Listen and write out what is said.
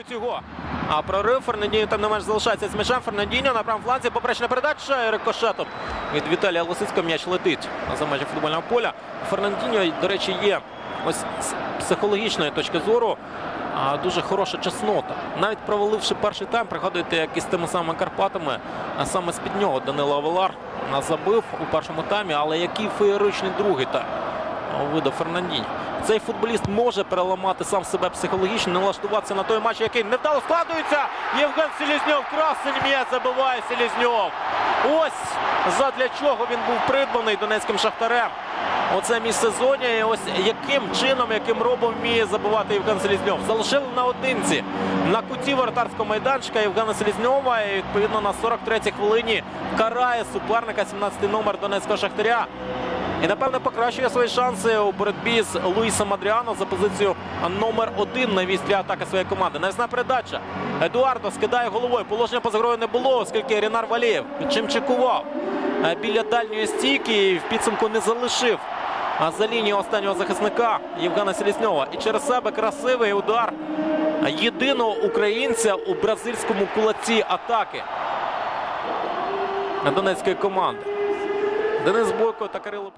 виконують його. А прорив Фернандіньо там не менш залишається з м'ячем. Фернандіньо на правому фланзі. Поперечна передача і рикошетом. Від Віталія Лисицького м'яч летить за межі футбольного поля. Фернандіньо, до речі, є ось з психологічної точки зору. а, Дуже хороша чеснота. Навіть проваливши перший тайм, пригадуєте, як із тими самими Карпатами, а саме з-під нього Данило Авелар забив у першому таймі, але який феєричний другий тайм видав Фернандінь. Цей футболіст може переламати сам себе психологічно, налаштуватися на той матч, який невдало складується. Євген Селізньов, красень м'яч забиває Селізньов. Ось задля чого він був придбаний донецьким шахтарем. Оце міжсезоння. І ось яким чином, яким робом вміє забивати Євген Селізньов. Залишили наодинці на куті воротарського майданчика Євгена Селізньова. І відповідно на 43-й хвилині карає суперника 17-й номер Донецького шахтаря. І напевне покращує свої шанси у боротьбі з Луїсом Адріано за позицію номер один на вістрі атаки своєї команди. Навісна передача. Едуардо скидає головою. Положення поза грою не було, оскільки Рінар Валєєв чим чекував е, біля дальньої стійки і в підсумку не залишив. За лінію останнього захисника Євгена Селізньова. І через себе красивий удар єдиного українця у бразильському кулаці атаки Донецької команди. Денис Бойко та Кирило.